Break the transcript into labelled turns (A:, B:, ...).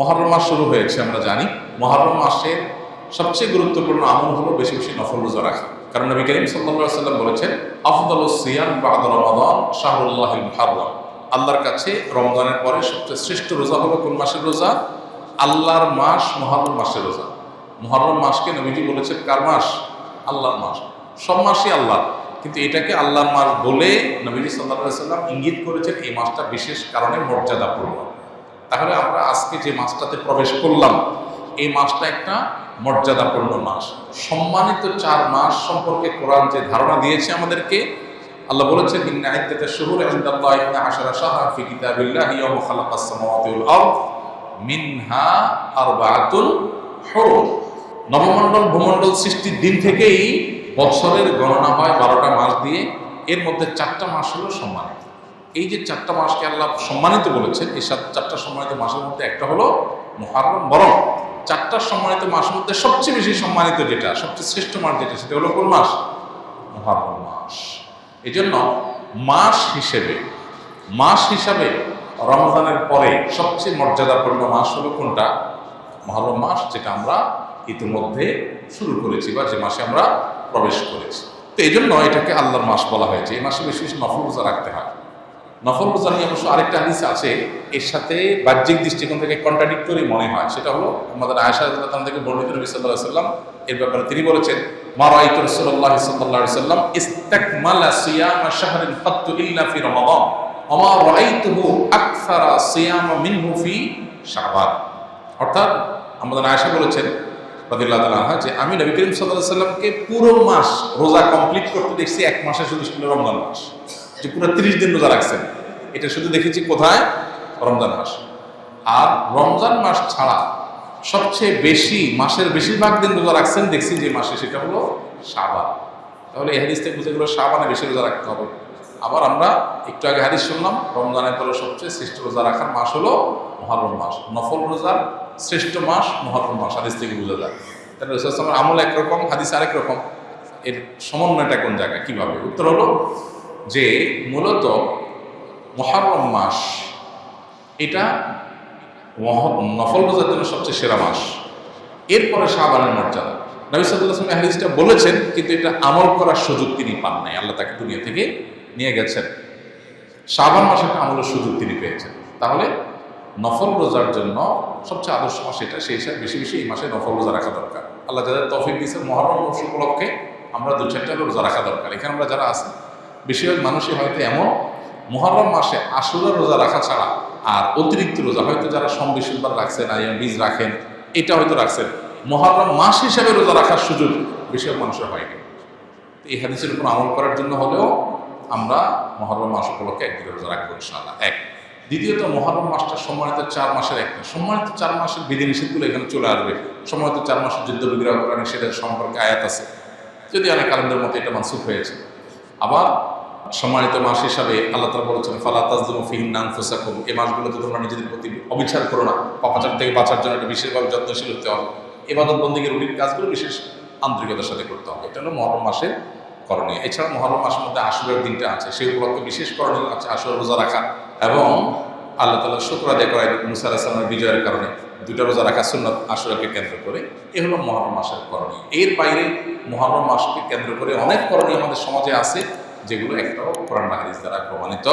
A: মহরম মাস শুরু হয়েছে, আমরা জানি। মহরম মাসের সবচেয়ে গুরুত্বপূর্ণ আমল হলো বেশি বেশি নফল রোজা রাখা। কারণ নবী করিম সাল্লাম বলেছেন, আফদল সিয়াম বাদ রমাদান শাহরুল্লাহ মুহাররম। আল্লাহর কাছে রমজানের পরে সবচেয়ে শ্রেষ্ঠ রোজা হলো কোন মাসের রোজা? আল্লাহর মাস মহরম মাসের রোজা। মহরম মাসকে নবীজি বলেছেন কার মাস? আল্লাহর মাস। সব মাসই আল্লাহ কিন্তু এটাকে আল্লাহর মাস বলে নবীজি সাল্লাহ সাল্লাম ইঙ্গিত করেছেন, এই মাসটা বিশেষ কারণে মর্যাদাপূর্ণ। তাহলে আমরা আজকে যে মাসটাতে প্রবেশ করলাম, এই মাসটা একটা মর্যাদাপূর্ণ মাস। সম্মানিত চার মাস সম্পর্কে কোরআন যে ধারণা দিয়েছে আমাদেরকে, আল্লাহ বলেছেন, ইন্না ইদ্দাতা শুহুর আশারা শাহরা ফি কিতাবিল্লাহি ইয়াওমা খালাকাস সামাওয়াতি ওয়াল আরদ, মিনহা আরবাআতুল হুরুম। নবমণ্ডল ভূমণ্ডল সৃষ্টির দিন থেকেই বছরের গণনা হয় বারোটা মাস দিয়ে। এর মধ্যে চারটা মাস হলো সম্মানিত। এই যে চারটা মাসকে আল্লাহ সম্মানিত বলেছেন, এই সাত চারটা সম্মানিত মাসের মধ্যে একটা হলো মহারম বরং। চারটা সম্মানিত মাসের মধ্যে সবচেয়ে বেশি সম্মানিত যেটা, সবচেয়ে শ্রেষ্ঠ মাস যেটা, সেটা হলো কোন মাস? মহারম মাস। এই জন্য মাস হিসেবে, মাস হিসাবে রমজানের পরে সবচেয়ে মর্যাদাপূর্ণ মাস হলো কোনটা? মহরম মাস যেটা আমরা ইতিমধ্যে শুরু করেছি বা যে মাসে আমরা প্রবেশ করেছি। তো এই জন্য এটাকে আল্লাহর মাস বলা হয়েছে। এই মাসে বেশি বেশি নফল রোজা রাখতে হয়। নফল রোজা নিয়ে অবশ্য আরেকটা হাদিস আছে, এর সাথে বাহ্যিক দৃষ্টিকোণ থেকে কন্ট্রাডিক্টরি মনে হয়। সেটা হলো আমাদের আয়সা রাদিয়াল্লাহু থেকে বর্ণিত নবী আলাইহি সাল্লাম এর ব্যাপারে তিনি বলেছেন, মা রাআইতু রাসূলুল্লাহ সাল্লাল্লাহু আলাইহি সাল্লাম ইস্তাকমালা সিয়াম শাহরিন ফাত্তু ইল্লা ফি রমাদান, ওয়া মা রাআইতুহু আকসারা সিয়াম মিনহু ফি শাবান। অর্থাৎ আমাদের আয়সা বলেছেন রাদিল্লাহ তাআলা যে আমি নবী করিম সাল্লাল্লাহু সাল্লামকে পুরো মাস রোজা কমপ্লিট করতে দেখছি, এক মাসে শুধু ছিল রমজান মাস। যে পুরো তিরিশ দিন রোজা রাখছেন। এটা শুধু দেখেছি কোথায়? রমজান মাস। আর রমজান মাস ছাড়া সবচেয়ে বেশি, মাসের বেশিরভাগ দিন রোজা রাখছেন, দেখছি যে মাসে সেটা হলো সাবান তাহলে এই হাদিস থেকে বুঝে গেলো সাবানে বেশি রোজা রাখতে হবে। আবার আমরা একটু আগে হাদিস শুনলাম, রমজানের পরে সবচেয়ে শ্রেষ্ঠ রোজা রাখার মাস হলো মহরম মাস। নফল রোজার শ্রেষ্ঠ মাস মহরম মাস, হাদিস থেকে বোঝা যায়। তাহলে রসুলামের আমল একরকম, হাদিস আরেক রকম। এর সমন্বয়টা কোন জায়গায়? কীভাবে? উত্তর হলো যে মূলত মহারম মাস, এটা নফল রোজার জন্য সবচেয়ে সেরা মাস। এরপরে শাহবানের মর্যাদা। নবী আসলাম হাদিসটা বলেছেন, কিন্তু এটা আমল করার সুযোগ তিনি পান নাই। আল্লাহ তাকে দুনিয়া থেকে নিয়ে গেছেন। শাবান মাসে একটা আমলের সুযোগ তিনি পেয়েছেন। তাহলে নফল রোজার জন্য সবচেয়ে আদর্শ মাস এটা। সেই হিসাবে বেশি বেশি এই মাসে নফল রোজা রাখা দরকার। আল্লাহ যাদের তফিক দিয়েছেন মহরম উপলক্ষে, আমরা দু চারটা রোজা রাখা দরকার। এখানে আমরা যারা আছি বেশিরভাগ মানুষই হয়তো এমন মহরম মাসে আসুরা রোজা রাখা ছাড়া আর অতিরিক্ত রোজা, হয়তো যারা সম্বিশুদ্ধবার রাখছেন আইয়া বীজ রাখেন, এটা হয়তো রাখছেন। মহরম মাস হিসাবে রোজা রাখার সুযোগ বেশিরভাগ মানুষের হয়নি। এই হাদিসের উপর আমল করার জন্য হলেও আমরা মহরম মাস উপলক্ষে একদিন রোজা রাখব, ইনশাআল্লাহ। এক। দ্বিতীয়ত মহরম মাসটা সম্মানিত চার মাসের একটা। সম্মানিত চার মাসের বিধিনিষেধগুলো এখানে চলে আসবে। সম্মানিত চার মাসের যুদ্ধ বিগ্রহ করা নিষেধের সম্পর্কে আয়াত আছে। যদি অনেক কালেন্ডের মতো এটা মানসুখ হয়েছে। আবার সম্মানিত মাস হিসাবে আল্লাহ তালা বলেছেন, ফালা তাজদুম ফিহিন নান ফুসাকুম এই মাসগুলোতে তোমরা নিজেদের প্রতি অবিচার করো না। পাপাচার থেকে বাঁচার জন্য একটা বিশেষভাবে যত্নশীল হতে হবে। এবাদত বন্দীগের রুটির কাজগুলো বিশেষ আন্তরিকতার সাথে করতে হবে। এটা হলো মহরম মাসের করণীয়। এছাড়া মহরম মাসের মধ্যে আশুরের দিনটা আছে। সেই উপলক্ষে বিশেষ করণীয় আছে আশুর রোজা রাখা এবং আল্লাহ তালা শুক্র আদায় করা মুসা আলাহিসামের বিজয়ের কারণে দুটা রোজা রাখা সুন্নত আশুরাকে কেন্দ্র করে। এ হলো মহরম মাসের করণীয়। এর বাইরে মহরম মাসকে কেন্দ্র করে অনেক করণীয় আমাদের সমাজে আছে। যেগুলো একটাও কোরআন হাদিস দ্বারা প্রমাণিত।